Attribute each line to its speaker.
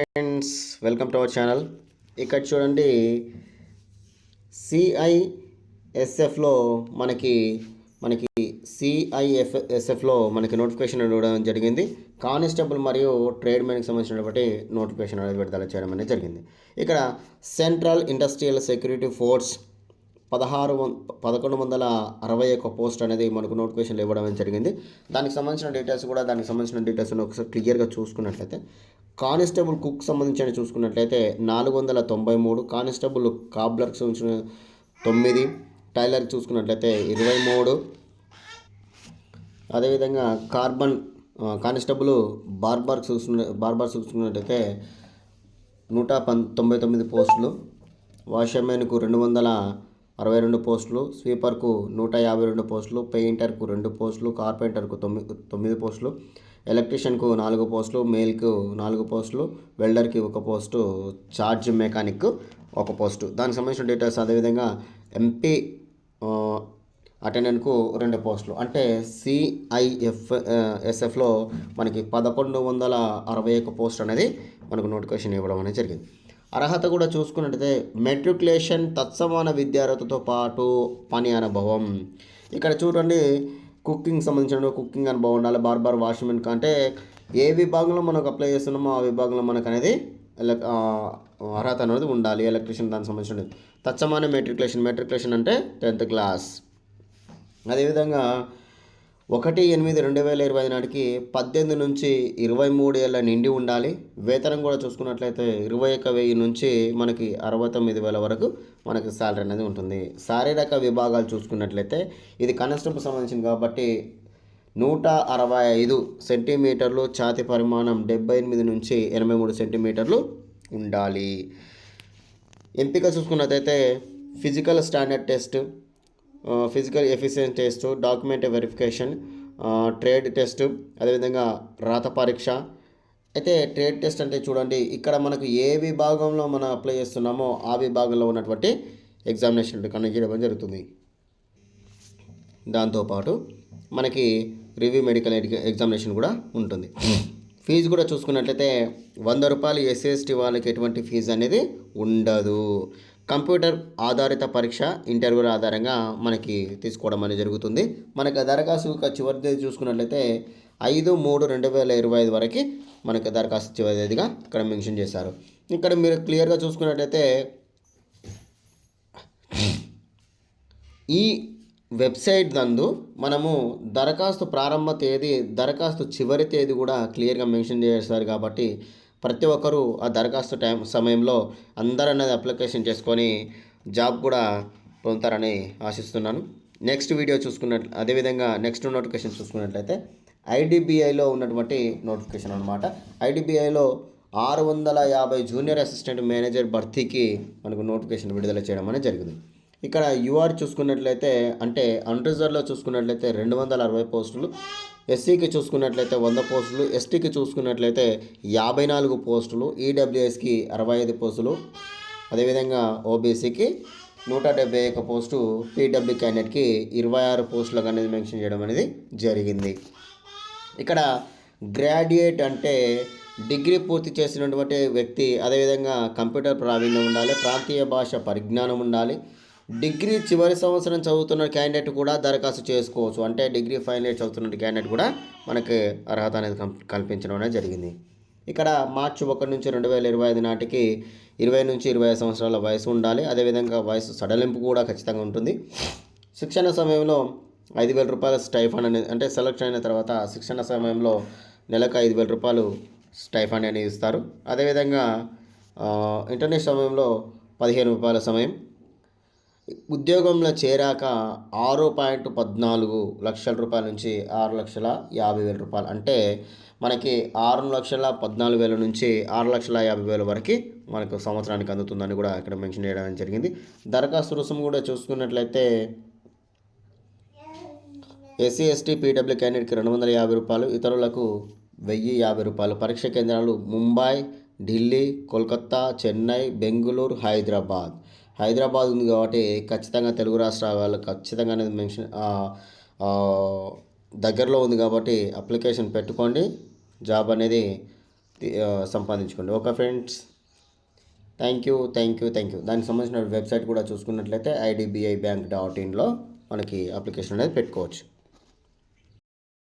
Speaker 1: Friends welcome to our channel ఇక్కడ చూడండి సిఐఎస్ఎఫ్లో మనకి మనకి సిఐఎఫ్ ఎస్ఎఫ్లో మనకి నోటిఫికేషన్ ఇవ్వడం జరిగింది. కానిస్టేబుల్ మరియు ట్రేడ్ మ్యాన్కి సంబంధించినటువంటి నోటిఫికేషన్ అనేది విడుదల చేయడం అనేది జరిగింది. ఇక్కడ సెంట్రల్ ఇండస్ట్రియల్ సెక్యూరిటీ ఫోర్స్ పదహారు వం పదకొండు వందల అరవై ఒక్క పోస్ట్ అనేది మనకు నోటిఫికేషన్లు ఇవ్వడం అనేది జరిగింది. దానికి సంబంధించిన డీటెయిల్స్ కూడా దానికి సంబంధించిన డీటెయిల్స్ ఒకసారి క్లియర్గా చూసుకున్నట్లయితే కానిస్టేబుల్ కుక్ సంబంధించిన చూసుకున్నట్లయితే నాలుగు వందల తొంభై మూడు కానిస్టేబుల్ కాబ్లర్కి సంబంధించిన తొమ్మిది టైలర్ చూసుకున్నట్లయితే ఇరవై మూడు. అదేవిధంగా కార్బన్ కానిస్టేబుల్ బార్బర్ చూసుకున్న బార్బర్ చూసుకున్నట్లయితే నూట పం తొంభై తొమ్మిది పోస్టులు వాషర్మెన్కు రెండు వందల అరవై రెండు పోస్టులు స్వీపర్కు నూట యాభై రెండు పోస్టులు పెయింటర్కు రెండు పోస్టులు కార్పెంటర్కు తొమ్మిది తొమ్మిది పోస్టులు. ఎలక్ట్రీషియన్కు నాలుగు పోస్టులు మేల్కు నాలుగు పోస్టులు వెల్డర్కి ఒక పోస్టు చార్జ్ మెకానిక్ ఒక పోస్టు. దానికి సంబంధించిన డీటెయిల్స్ అదేవిధంగా ఎంపీ అటెండెంట్కు రెండు పోస్టులు. అంటే సిఐఎఫ్ ఎస్ఎఫ్లో మనకి పదకొండు వందల అరవై ఒక్క పోస్ట్ అనేది మనకు నోటిఫికేషన్ ఇవ్వడం అనేది జరిగింది. అర్హత కూడా చూసుకున్నట్టయితే మెట్రికులేషన్ తత్సమాన విద్యార్హతతో పాటు పని అనుభవం. ఇక్కడ చూడండి కుకింగ్ సంబంధించిన కుకింగ్ అని బాగుండాలి. బార్బార్ వాష్మెన్ అంటే ఏ విభాగంలో మనకు అప్లై చేస్తున్నామో ఆ విభాగంలో మనకు అనేది ఎలక్- అర్హత అనేది ఉండాలి. ఎలక్ట్రీషియన్ దానికి సంబంధించినది. తచ్చమానే మెట్రికులేషన్ మెట్రికులేషన్ అంటే టెన్త్ క్లాస్. అదేవిధంగా ఒకటి ఎనిమిది రెండు వేల ఇరవై నాటికి పద్దెనిమిది నుంచి ఇరవై మూడు ఏళ్ళ నిండి ఉండాలి. వేతనం కూడా చూసుకున్నట్లయితే ఇరవై ఒక్క వెయ్యి నుంచి మనకి అరవై తొమ్మిది వేల వరకు మనకి శాలరీ అనేది ఉంటుంది. శారీరక విభాగాలు చూసుకున్నట్లయితే ఇది కనిష్టంకు సంబంధించింది కాబట్టి నూట అరవై ఐదు సెంటీమీటర్లు ఛాతి పరిమాణం డెబ్బై ఎనిమిది నుంచి ఎనభై మూడు సెంటీమీటర్లు ఉండాలి. ఎంపిక చూసుకున్నట్లయితే physical standard test physical efficiency test document verification trade test అదేవిధంగా రాత పరీక్ష. అయితే ట్రేడ్ టెస్ట్ అంటే చూడండి ఇక్కడ మనకు ఏ విభాగంలో మనం అప్లై చేస్తున్నామో ఆ విభాగంలో ఉన్నటువంటి ఎగ్జామినేషన్ కండక్ట్ చేయడం జరుగుతుంది. దాంతోపాటు మనకి రివ్యూ మెడికల్ ఎగ్జామినేషన్ కూడా ఉంటుంది. ఫీజు కూడా చూసుకున్నట్లయితే వంద రూపాయలు ఎస్సీ వాళ్ళకి ఎటువంటి ఫీజు అనేది ఉండదు. కంప్యూటర్ ఆధారిత పరీక్ష ఇంటర్వ్యూల ఆధారంగా మనకి తీసుకోవడం అనేది జరుగుతుంది. మనకి దరఖాస్తు యొక్క చివరి తేదీ చూసుకున్నట్లయితే ఐదు మూడు రెండు వేల ఇరవై ఐదు వరకు మనకి దరఖాస్తు చివరి తేదీగా ఇక్కడ మెన్షన్ చేశారు. ఇక్కడ మీరు క్లియర్గా చూసుకున్నట్లయితే ఈ వెబ్సైట్ నందు మనము దరఖాస్తు ప్రారంభ తేదీ దరఖాస్తు చివరి తేదీ కూడా క్లియర్గా మెన్షన్ చేస్తారు కాబట్టి ప్రతి ఒక్కరూ ఆ దరఖాస్తు టైం సమయంలో అందరూ అనేది అప్లికేషన్ చేసుకొని జాబ్ కూడా పొందుతారని ఆశిస్తున్నాను. నెక్స్ట్ వీడియో చూసుకున్నట్లు అదేవిధంగా నెక్స్ట్ నోటిఫికేషన్ చూసుకున్నట్లయితే ఐడిబిఐలో ఉన్నటువంటి నోటిఫికేషన్ అనమాట ఐడిబిఐలో ఆరు వందల యాభై జూనియర్ అసిస్టెంట్ మేనేజర్ భర్తీకి మనకు నోటిఫికేషన్ విడుదల చేయడం అనేది జరిగింది. ఇక్కడ యూఆర్ చూసుకున్నట్లయితే అంటే అన్రిజర్వ్లో చూసుకున్నట్లయితే రెండు వందల అరవై పోస్టులు ఎస్సీకి చూసుకున్నట్లయితే వంద పోస్టులు ఎస్టీకి చూసుకున్నట్లయితే యాభై నాలుగు పోస్టులు ఈడబ్ల్యూఎస్కి అరవై ఐదు పోస్టులు అదేవిధంగా ఓబీసీకి నూట డెబ్బై ఒక పోస్టు పీడబ్ల్యూ క్యాండిడేట్కి ఇరవై ఆరు పోస్టులకు అనేది మెన్షన్ చేయడం అనేది జరిగింది. ఇక్కడ గ్రాడ్యుయేట్ అంటే డిగ్రీ పూర్తి చేసినటువంటి వ్యక్తి అదేవిధంగా కంప్యూటర్ ప్రావీణ్యం ఉండాలి ప్రాంతీయ భాష పరిజ్ఞానం ఉండాలి డిగ్రీ చివరి సంవత్సరం చదువుతున్న క్యాండిడేట్ కూడా దరఖాస్తు చేసుకోవచ్చు. అంటే డిగ్రీ ఫైనల్ ఇయర్ చదువుతున్న క్యాండిడేట్ కూడా మనకి అర్హత అనేది కల్పించడం అనేది జరిగింది. ఇక్కడ మార్చి ఒకటి నుంచి రెండు వేల ఇరవై ఐదు నాటికి ఇరవై నుంచి ఇరవై ఐదు సంవత్సరాల వయసు ఉండాలి. అదేవిధంగా వయసు సడలింపు కూడా ఖచ్చితంగా ఉంటుంది. శిక్షణ సమయంలో ఐదు వేల రూపాయల స్టైఫండ్ అనేది అంటే సెలెక్షన్ అయిన తర్వాత శిక్షణ సమయంలో నెలకు ఐదు వేల రూపాయలు స్టైఫండ్ అనేది ఇస్తారు. అదేవిధంగా ఇంటర్నెట్ సమయంలో పదిహేను రూపాయల సమయం ఉద్యోగంలో చేరాక ఆరు పాయింట్ పద్నాలుగు లక్షల రూపాయల నుంచి ఆరు లక్షల యాభై వేల రూపాయలు. అంటే మనకి ఆరు లక్షల పద్నాలుగు వేల నుంచి ఆరు లక్షల యాభై వేల వరకు మనకు సంవత్సరానికి అందుతుందని కూడా ఇక్కడ మెన్షన్ చేయడం జరిగింది. దరఖాస్తు రుసుము కూడా చూసుకున్నట్లయితే ఎస్సీ ఎస్టీ పీడబ్ల్యూ క్యాండిడేట్కి రెండు వందల యాభై రూపాయలు ఇతరులకు వెయ్యి యాభై రూపాయలు. పరీక్ష కేంద్రాలు ముంబై ఢిల్లీ కోల్కత్తా చెన్నై బెంగళూరు హైదరాబాద్. హైదరాబాద్ ఉంది కాబట్టి ఖచ్చితంగా తెలుగు రాష్ట్రాల వాళ్ళు ఖచ్చితంగా అనేది మెన్షన్ దగ్గరలో ఉంది కాబట్టి అప్లికేషన్ పెట్టుకోండి. జాబ్ అనేది సంపాదించుకోండి. Okay friends? Thank you thank you thank you. దానికి సంబంధించిన వెబ్సైట్ కూడా చూసుకున్నట్లయితే ఐడిబిఐ బ్యాంక్ డాట్ ఇన్లో మనకి అప్లికేషన్ అనేది పెట్టుకోవచ్చు.